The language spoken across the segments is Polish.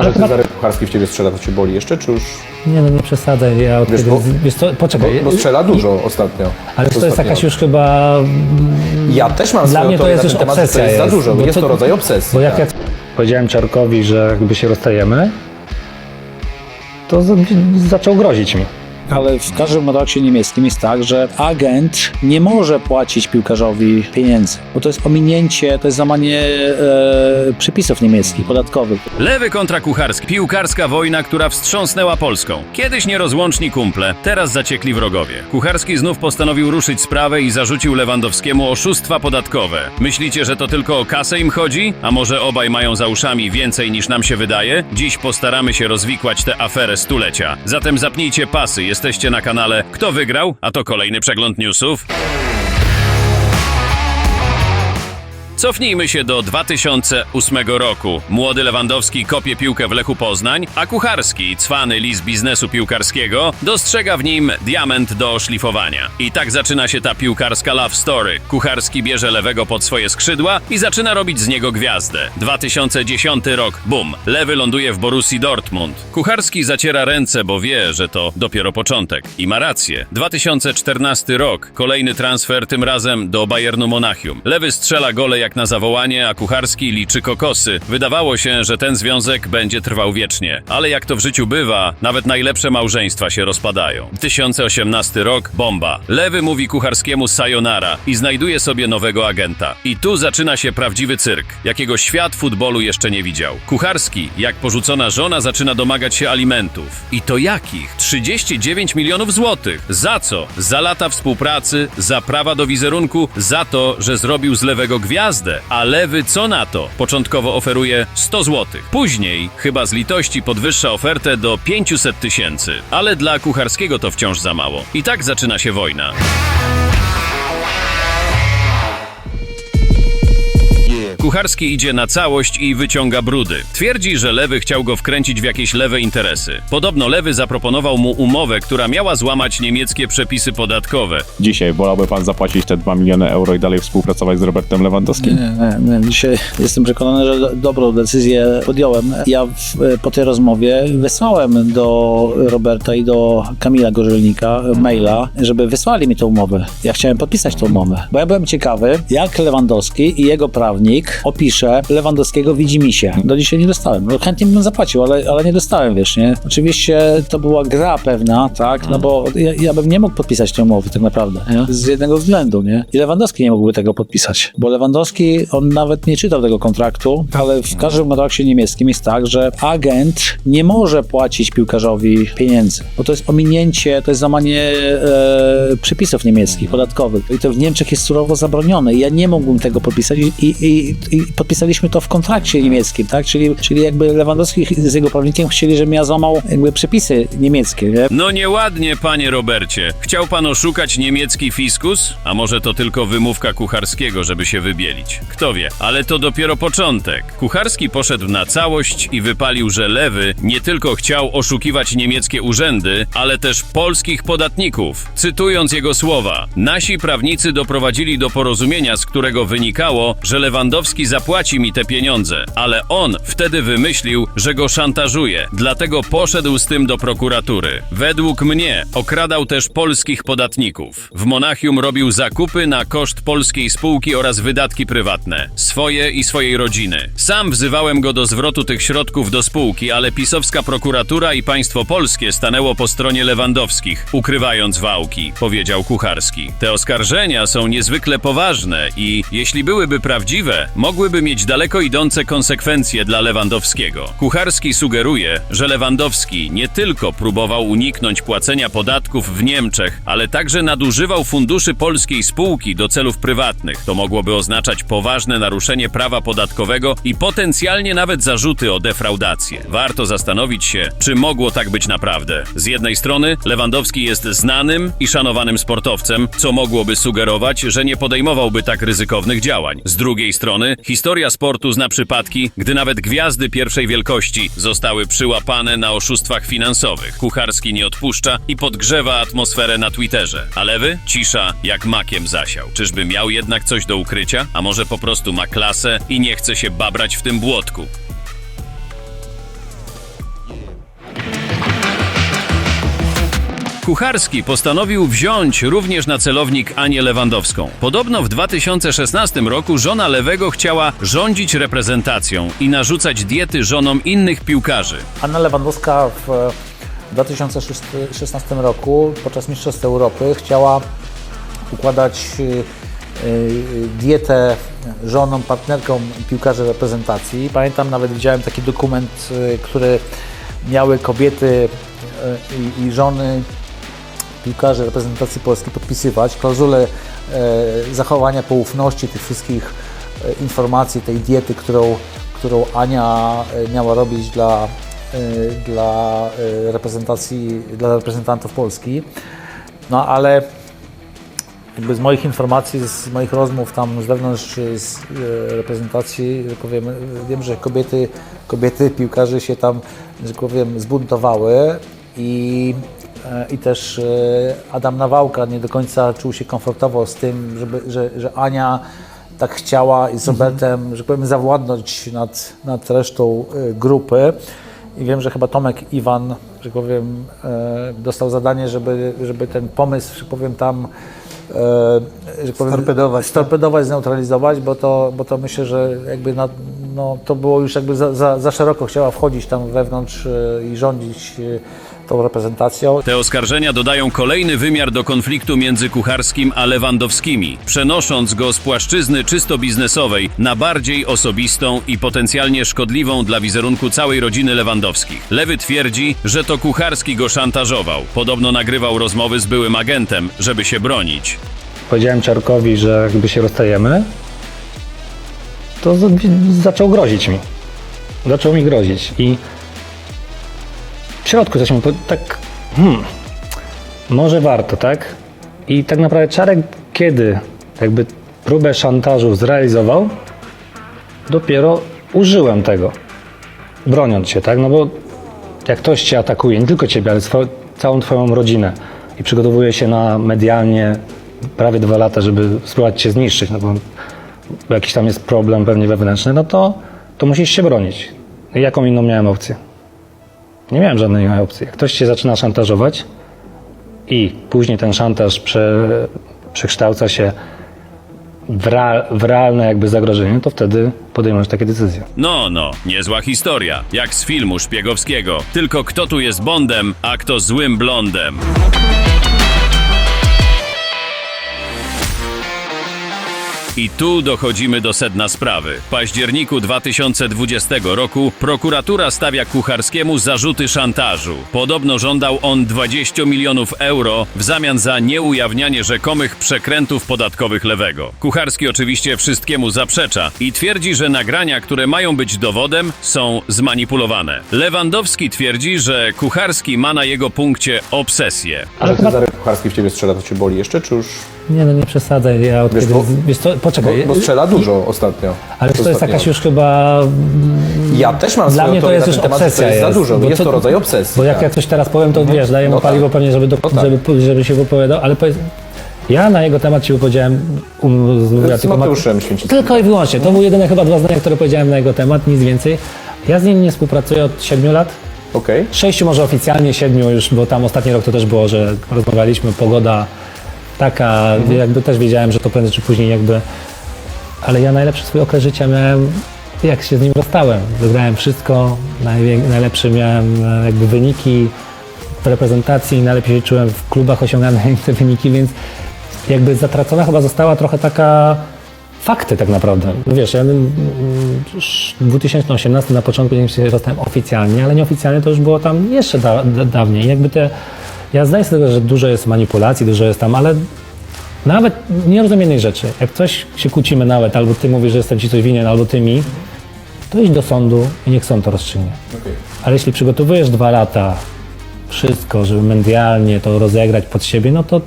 Ale ty chyba- Zarek Kucharski w ciebie strzela, to cię boli jeszcze, czy już... Nie no, nie przesadzaj, ja od Wiesz, kiedy... bo- Wiesz co, poczekaj. Bo strzela dużo ostatnio. Ale to jest jakaś już chyba... Ja też mam Dla mnie to jest już ten temat, obsesja To jest za jest, dużo, bo jest to- to rodzaj obsesji. Bo jak tak. ja powiedziałem Czarkowi, że jakby się rozstajemy, to z- zaczął grozić mi. Ale w każdym kontrakcie niemieckim jest tak, że agent nie może płacić piłkarzowi pieniędzy, bo to jest ominięcie, to jest złamanie e, przepisów niemieckich, podatkowych. Lewy kontra Kucharski. Piłkarska wojna, która wstrząsnęła Polską. Kiedyś nierozłączni kumple, teraz zaciekli wrogowie. Kucharski znów postanowił ruszyć sprawę i zarzucił Lewandowskiemu oszustwa podatkowe. Myślicie, że to tylko o kasę im chodzi? A może obaj mają za uszami więcej niż nam się wydaje? Dziś postaramy się rozwikłać tę aferę stulecia. Zatem zapnijcie pasy, jesteście na kanale Kto wygrał? A to kolejny przegląd newsów. Cofnijmy się do 2008 roku. Młody Lewandowski kopie piłkę w Lechu Poznań, a Kucharski, cwany lis biznesu piłkarskiego, dostrzega w nim diament do szlifowania. I tak zaczyna się ta piłkarska love story. Kucharski bierze lewego pod swoje skrzydła i zaczyna robić z niego gwiazdę. 2010 rok, bum, lewy ląduje w Borussii Dortmund. Kucharski zaciera ręce, bo wie, że to dopiero początek. I ma rację. 2014 rok, kolejny transfer, tym razem do Bayernu Monachium. Lewy strzela gole jak na zawołanie, a Kucharski liczy kokosy. Wydawało się, że ten związek będzie trwał wiecznie. Ale jak to w życiu bywa, nawet najlepsze małżeństwa się rozpadają. 2018 rok, bomba. Lewy mówi Kucharskiemu sayonara i znajduje sobie nowego agenta. I tu zaczyna się prawdziwy cyrk, jakiego świat futbolu jeszcze nie widział. Kucharski, jak porzucona żona, zaczyna domagać się alimentów. I to jakich? 39 milionów złotych. Za co? Za lata współpracy, za prawa do wizerunku, za to, że zrobił z lewego gwiazdę. A lewy co na to? Początkowo oferuje 100 złotych. Później, chyba z litości, podwyższa ofertę do 500 tysięcy. Ale dla Kucharskiego to wciąż za mało. I tak zaczyna się wojna. Kucharski idzie na całość i wyciąga brudy. Twierdzi, że Lewy chciał go wkręcić w jakieś lewe interesy. Podobno Lewy zaproponował mu umowę, która miała złamać niemieckie przepisy podatkowe. Dzisiaj wolałby pan zapłacić te 2 miliony euro i dalej współpracować z Robertem Lewandowskim? Nie, nie, nie. Dzisiaj jestem przekonany, że do- dobrą decyzję podjąłem. Ja w, po tej rozmowie wysłałem do Roberta i do Kamila Gorzelnika maila, żeby wysłali mi tę umowę. Ja chciałem podpisać tę umowę, bo ja byłem ciekawy, jak Lewandowski i jego prawnik opisze Lewandowskiego widzi mi się. Do dzisiaj nie dostałem. No, chętnie bym zapłacił, ale, ale nie dostałem, wiesz, nie? Oczywiście to była gra pewna, tak? No bo ja, ja bym nie mógł podpisać tej umowy tak naprawdę, nie? Z jednego względu, nie? I Lewandowski nie mógłby tego podpisać, bo Lewandowski, on nawet nie czytał tego kontraktu, ale w każdym kontrakcie niemieckim jest tak, że agent nie może płacić piłkarzowi pieniędzy, bo to jest ominięcie, to jest złamanie e, przepisów niemieckich, podatkowych i to w Niemczech jest surowo zabronione i ja nie mógłbym tego podpisać i, i, i podpisaliśmy to w kontrakcie niemieckim, tak? Czyli, czyli jakby Lewandowski z jego prawnikiem chcieli, żebym ja złamał jakby przepisy niemieckie, nie? No nieładnie, panie Robercie. Chciał pan oszukać niemiecki fiskus? A może to tylko wymówka Kucharskiego, żeby się wybielić? Kto wie, ale to dopiero początek. Kucharski poszedł na całość i wypalił, że lewy nie tylko chciał oszukiwać niemieckie urzędy, ale też polskich podatników. Cytując jego słowa, nasi prawnicy doprowadzili do porozumienia, z którego wynikało, że Lewandowski zapłaci mi te pieniądze, ale on wtedy wymyślił, że go szantażuje, dlatego poszedł z tym do prokuratury. Według mnie okradał też polskich podatników. W Monachium robił zakupy na koszt polskiej spółki oraz wydatki prywatne, swoje i swojej rodziny. Sam wzywałem go do zwrotu tych środków do spółki, ale pisowska prokuratura i państwo polskie stanęło po stronie Lewandowskich, ukrywając wałki, powiedział Kucharski. Te oskarżenia są niezwykle poważne i, jeśli byłyby prawdziwe, mogłyby mieć daleko idące konsekwencje dla Lewandowskiego. Kucharski sugeruje, że Lewandowski nie tylko próbował uniknąć płacenia podatków w Niemczech, ale także nadużywał funduszy polskiej spółki do celów prywatnych. To mogłoby oznaczać poważne naruszenie prawa podatkowego i potencjalnie nawet zarzuty o defraudację. Warto zastanowić się, czy mogło tak być naprawdę. Z jednej strony Lewandowski jest znanym i szanowanym sportowcem, co mogłoby sugerować, że nie podejmowałby tak ryzykownych działań. Z drugiej historia sportu zna przypadki, gdy nawet gwiazdy pierwszej wielkości zostały przyłapane na oszustwach finansowych. Kucharski nie odpuszcza i podgrzewa atmosferę na Twitterze. A lewy? Cisza, jak makiem zasiał. Czyżby miał jednak coś do ukrycia? A może po prostu ma klasę i nie chce się babrać w tym błotku? Kucharski postanowił wziąć również na celownik Anię Lewandowską. Podobno w 2016 roku żona Lewego chciała rządzić reprezentacją i narzucać diety żonom innych piłkarzy. Anna Lewandowska w 2016 roku podczas Mistrzostw Europy chciała układać y, y, dietę żonom, partnerkom piłkarzy reprezentacji. Pamiętam nawet widziałem taki dokument, y, który miały kobiety i żony piłkarzy reprezentacji Polski podpisywać klauzulę e, zachowania poufności tych wszystkich e, informacji, tej diety, którą, którą Ania e, miała robić dla, dla reprezentacji, dla reprezentantów Polski. No ale jakby z moich informacji, z moich rozmów tam z wewnątrz z reprezentacji, powiem, wiem, że kobiety, kobiety piłkarze się tam, że powiem, zbuntowały i, i też e, Adam Nawałka nie do końca czuł się komfortowo z tym, żeby, że, że Ania tak chciała i z Robertem, że powiem, zawładnąć nad, nad resztą e, grupy. I wiem, że chyba Tomek Iwan, że powiem, e, dostał zadanie, żeby, żeby ten pomysł, że powiem, tam e, że powiem, storpedować, storpedować, zneutralizować, bo to, bo to myślę, że jakby na, no, to było już jakby za, za, za szeroko chciała wchodzić tam wewnątrz e, i rządzić e, tą reprezentacją. Te oskarżenia dodają kolejny wymiar do konfliktu między Kucharskim a Lewandowskimi, przenosząc go z płaszczyzny czysto biznesowej na bardziej osobistą i potencjalnie szkodliwą dla wizerunku całej rodziny Lewandowskich. Lewy twierdzi, że to Kucharski go szantażował. Podobno nagrywał rozmowy z byłym agentem, żeby się bronić. Powiedziałem Czarkowi, że jakby się rozstajemy, to zaczął grozić mi. Zaczął mi grozić i w środku po- tak, hmm, może warto, tak? I tak naprawdę Czarek kiedy jakby próbę szantażu zrealizował, dopiero użyłem tego, broniąc się, tak? No bo jak ktoś cię atakuje, nie tylko ciebie, ale swo- całą twoją rodzinę i przygotowuje się na medialnie prawie dwa lata, żeby spróbować cię zniszczyć, no bo jakiś tam jest problem pewnie wewnętrzny, no to, to musisz się bronić. Jaką inną miałem opcję? Nie miałem żadnej innej opcji. Jak ktoś cię zaczyna szantażować i później ten szantaż prze, przekształca się w, w realne jakby zagrożenie, to wtedy podejmujesz takie decyzje. No, no, niezła historia, jak z filmu szpiegowskiego. Tylko kto tu jest Bondem, a kto złym blondem. I tu dochodzimy do sedna sprawy. W październiku 2020 roku prokuratura stawia Kucharskiemu zarzuty szantażu. Podobno żądał on 20 milionów euro w zamian za nieujawnianie rzekomych przekrętów podatkowych lewego. Kucharski oczywiście wszystkiemu zaprzecza i twierdzi, że nagrania, które mają być dowodem, są zmanipulowane. Lewandowski twierdzi, że Kucharski ma na jego punkcie obsesję. Ale Zarek Kucharski w ciebie strzela, to cię boli jeszcze, czy już... Nie no, nie przesadzaj. Ja od Wiesz, kiedy, bo- wiesz co, Bo, poczekaj. bo strzela dużo ostatnio. ale to jest Ostatnio. jakaś już chyba Ja też mam Dla swoją mnie to teorię jest na już ten temat, że obsesja. To jest za dużo, bo jest to rodzaj obsesji. Bo jak tak. ja coś teraz powiem, to wiesz, daję mu No paliwo tak. pewnie, żeby, do, No tak. żeby, żeby się wypowiadał, ale powiedz, ja na jego temat ci wypowiedziałem, um, z, ja Z tylko, ma- Mateuszem Święcickim. tylko i wyłącznie. To były jedyne chyba dwa zdania, które powiedziałem na jego temat, nic więcej. Ja z nim nie współpracuję od 7 lat. Okej. Sześciu może oficjalnie, siedmiu już, bo tam ostatni rok to też było, że rozmawialiśmy, pogoda taka, jakby też wiedziałem, że to prędzej czy później jakby... Ale ja najlepszy swój okres życia miałem, jak się z nim rozstałem. Wygrałem wszystko, najlepsze miałem e, jakby wyniki w reprezentacji, najlepiej się czułem w klubach, osiągałem te wyniki, więc jakby zatracona chyba została trochę taka fakty tak naprawdę. Wiesz, ja mm, już w 2018 na początku nie się rozstałem oficjalnie, ale nieoficjalnie to już było tam jeszcze da, da, dawniej. Jakby te, ja zdaję sobie sprawę, że dużo jest manipulacji, dużo jest tam, ale nawet nie rozumiem jednej rzeczy. Jak coś się kłócimy nawet, albo ty mówisz, że jestem ci coś winien, albo ty mi, to idź do sądu i niech sąd to rozstrzygnie. Okej. Ale jeśli przygotowujesz dwa lata wszystko, żeby medialnie to rozegrać pod siebie, no to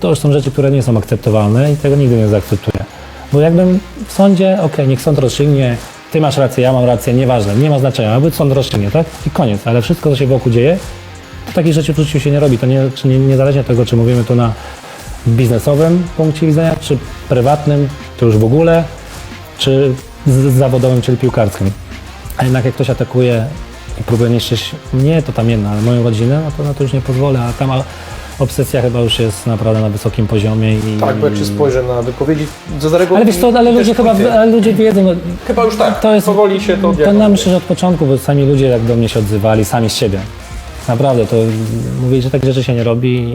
to już są rzeczy, które nie są akceptowalne i tego nigdy nie zaakceptuję. Bo jakbym w sądzie, okej, niech sąd rozstrzygnie, ty masz rację, ja mam rację, nieważne, nie ma znaczenia, aby sąd rozstrzygnie, tak? I koniec. Ale wszystko, co się wokół dzieje, takich rzeczy w życiu się nie robi. To nie, czy nie, niezależnie od tego, czy mówimy tu na biznesowym punkcie widzenia, czy prywatnym, to już w ogóle, czy z, zawodowym, czyli piłkarskim. A jednak jak ktoś atakuje i próbuje niszczyć mnie, to tam jedno, ale moją rodzinę, no to na to już nie pozwolę. A tam obsesja chyba już jest naprawdę na wysokim poziomie. I... Tak, bo jak się spojrzę na wypowiedzi Cezarego... Ale wiesz co, ale ludzie chyba, ale ludzie wiedzą, no, Chyba już tak, to jest, powoli się to to ja myślę, że od początku, bo sami ludzie jak do mnie się odzywali, sami z siebie. Naprawdę, to mówili, że takie rzeczy się nie robi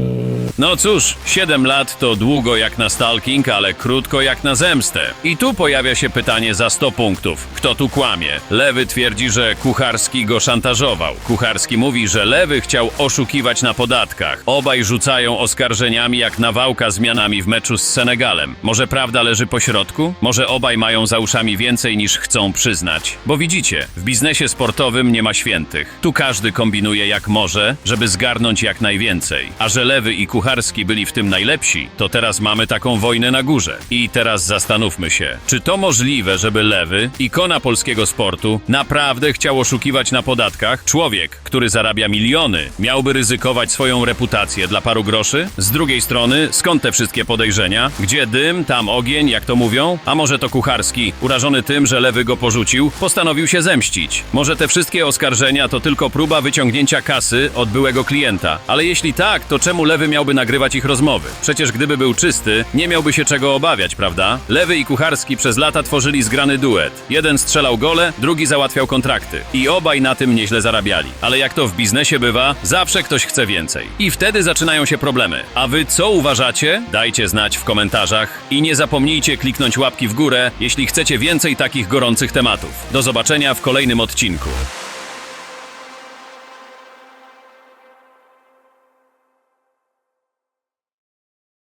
No cóż, 7 lat to długo jak na stalking, ale krótko jak na zemstę. I tu pojawia się pytanie za 100 punktów. Kto tu kłamie? Lewy twierdzi, że Kucharski go szantażował. Kucharski mówi, że Lewy chciał oszukiwać na podatkach. Obaj rzucają oskarżeniami jak nawałka zmianami w meczu z Senegalem. Może prawda leży po środku? Może obaj mają za uszami więcej niż chcą przyznać? Bo widzicie, w biznesie sportowym nie ma świętych. Tu każdy kombinuje jak może, żeby zgarnąć jak najwięcej. A że Lewy i Kucharski byli w tym najlepsi, to teraz mamy taką wojnę na górze. I teraz zastanówmy się, czy to możliwe, żeby Lewy, ikona polskiego sportu, naprawdę chciał oszukiwać na podatkach? Człowiek, który zarabia miliony, miałby ryzykować swoją reputację dla paru groszy? Z drugiej strony, skąd te wszystkie podejrzenia? Gdzie dym, tam ogień, jak to mówią? A może to Kucharski, urażony tym, że Lewy go porzucił, postanowił się zemścić? Może te wszystkie oskarżenia to tylko próba wyciągnięcia kasy od byłego klienta? Ale jeśli tak, to czemu Lewy miałby nagrywać ich rozmowy? Przecież gdyby był czysty, nie miałby się czego obawiać, prawda? Lewy i Kucharski przez lata tworzyli zgrany duet. Jeden strzelał gole, drugi załatwiał kontrakty. I obaj na tym nieźle zarabiali. Ale jak to w biznesie bywa, zawsze ktoś chce więcej. I wtedy zaczynają się problemy. A wy co uważacie? Dajcie znać w komentarzach. I nie zapomnijcie kliknąć łapki w górę, jeśli chcecie więcej takich gorących tematów. Do zobaczenia w kolejnym odcinku.